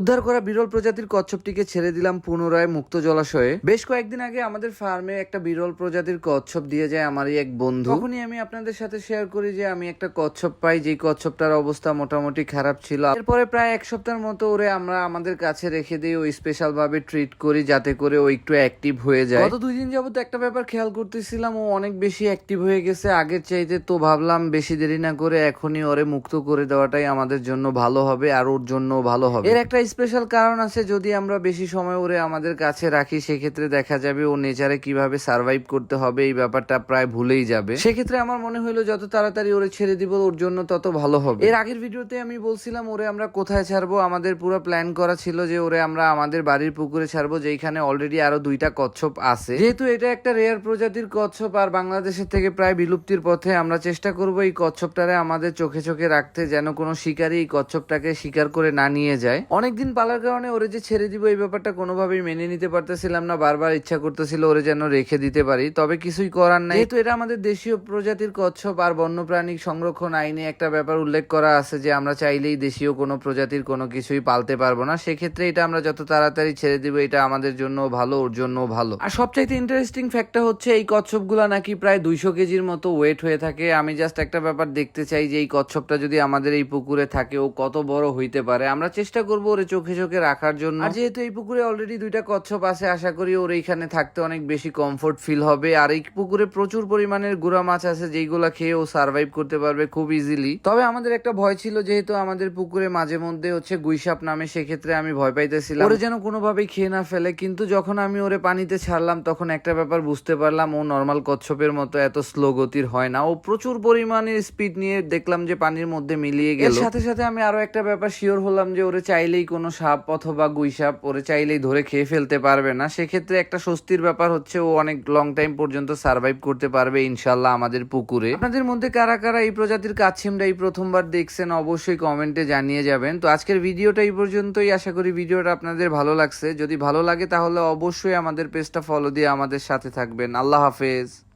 উদ্ধার করা বিরল প্রজাতির কচ্ছপটিকে ছেড়ে দিলাম পুনরায় মুক্ত জলাশয়ে। বেশ কয়েকদিন আগে আমাদের ফার্মে একটা বিরল প্রজাতির কচ্ছপ দিয়ে যায় আমারই এক বন্ধু। তখনই আমি আপনাদের সাথে শেয়ার করি যে আমি একটা কচ্ছপ পাই, যেই কচ্ছপটার অবস্থা মোটামুটি খারাপ ছিল। এরপরে প্রায় এক সপ্তাহের মতো ওরে আমরা আমাদের কাছে রেখে দিই ওই স্পেশাল ভাবে ট্রিট করি, যাতে করে ও একটু অ্যাক্টিভ হয়ে যায়। গত দুই দিন যাবত একটা ব্যাপার খেয়াল করতেছিলাম, ও অনেক বেশি অ্যাক্টিভ হয়ে গেছে। আগের চাইতে তো ভাবলাম বেশি দেরি না করে এখনই ওরে মুক্ত করে দেওয়াটাই আমাদের জন্য ভালো হবে, আর ওর জন্য ভালো হবে। এর একটা স্পেশাল কারণ আছে, যদি আমরা বেশি সময় ওরে আমাদের কাছে রাখি, সেক্ষেত্রে দেখা যাবে ও নেচারে কীভাবে সার্ভাইভ করতে হবে, এই ব্যাপারটা প্রায় ভুলেই যাবে। সেক্ষেত্রে আমার মনে হলো যত তাড়াতাড়ি ওরে ছেড়ে দিব, ওর জন্য তত ভালো হবে। এর আগের ভিডিওতে আমি বলছিলাম, ওরে আমরা কোথায় ছাড়বো? আমাদের পুরো প্ল্যান করা ছিল যে ওরে আমরা আমাদের বাড়ির পুকুরে ছাড়বো যেখানে অলরেডি আরও দুইটা কচ্ছপ আছে। যেহেতু এটা একটা রেয়ার প্রজাতির কচ্ছপ, আর বাংলাদেশের থেকে প্রায় বিলুপ্তির পথে আমরা চেষ্টা করব এই কচ্ছপটারে আমাদের চোখে চোখে রাখতে, যেন কোনো শিকারী এই কচ্ছপটাকে শিকার করে না নিয়ে যায়। অনেকদিন পালার কারণে ওরে যে ছেড়ে দিব এই ব্যাপারটা কোনোভাবেই মেনে নিতে পারতেছিলাম না, বারবার ইচ্ছা করতেছিল ওরে যেন রেখে দিতে পারি, তবে কিছুই করার নাই। যেহেতু এটা আমাদের দেশীয় প্রজাতির কচ্ছপ আর বন্যপ্রাণী সংরক্ষণ আইনে একটা ব্যাপার উল্লেখ করা আছে যে আমরা চাইলেই দেশীয় কোনো প্রজাতির কোনো কিছুই পালতে পারব না, সেক্ষেত্রে এটা আমরা যত তাড়াতাড়ি ছেড়ে দিব এটা আমাদের জন্য ভালো, ওর জন্য ভালো। আর সবচাইতে ইন্টারেস্টিং ফ্যাক্টটা হচ্ছে এই কচ্ছপগুলা নাকি প্রায় দুইশো কেজির মতো ওয়েট হয়ে থাকে। আমি জাস্ট একটা ব্যাপার দেখতে চাই যে এই কচ্ছপটা যদি আমাদের এই পুকুরে থাকে, ও কত বড় হইতে পারে? আমরা চেষ্টা করব ওরে চোখে চোখে রাখার জন্য। আর যেহেতু এই পুকুরে অলরেডি দুইটা কচ্ছপ আছে আশা করি ওর এইখানে থাকতে অনেক বেশি কমফোর্ট ফিল হবে। আর এই পুকুরে প্রচুর পরিমাণের গুড়া মাছ আছে যেইগুলা খেয়ে ও সার্ভাইভ করতে পারবে খুব ইজিলি তবে আমাদের একটা ভয় ছিল যেহেতু আমাদের পুকুরে মাঝে মধ্যে হচ্ছে গুইসাপ নামে সেক্ষেত্রে আমি ভয় পাইতেছিলাম। ওরে যেন কোনোভাবেই খেয়ে না ফেলে কিন্তু যখন আমি ওরে পানিতে ছাড়লাম তখন একটা ব্যাপার বুঝতে পারলাম ও নর্মাল কচ্ছপের মতো এত স্লো গতির হয় না। ও প্রচুর পরিমাণে স্পিড নিয়ে দেখলাম যে পানির মধ্যে মিলিয়ে গেল। সাথে সাথে আমি আরও একটা ব্যাপার শিওর হলাম যে ওরে চাইলেই কোনো সাপ অথবা গুইসাপ ওরে চাইলেই ধরে খেয়ে ফেলতে পারবে না। সেক্ষেত্রে একটা স্বস্তির ব্যাপার হচ্ছে ও অনেক লং টাইম পর্যন্ত সার্ভাইভ করতে পারবে ইনশাল্লাহ আমাদের পুকুরে। আপনাদের মধ্যে কারা কারা এই প্রজাতির কাছিমটা এই প্রথমবার দেখছেন অবশ্যই কমেন্টে জানিয়ে যাবেন। তো আজকের ভিডিওটা এই পর্যন্তই। আশা করি ভিডিওটা আপনাদের ভালো লাগছে। যদি ভালো লাগে তাহলে অবশ্যই আমাদের পেজটা ফলো দিয়ে আমাদের সাথে থাকবেন। আল্লাহ হাফেজ।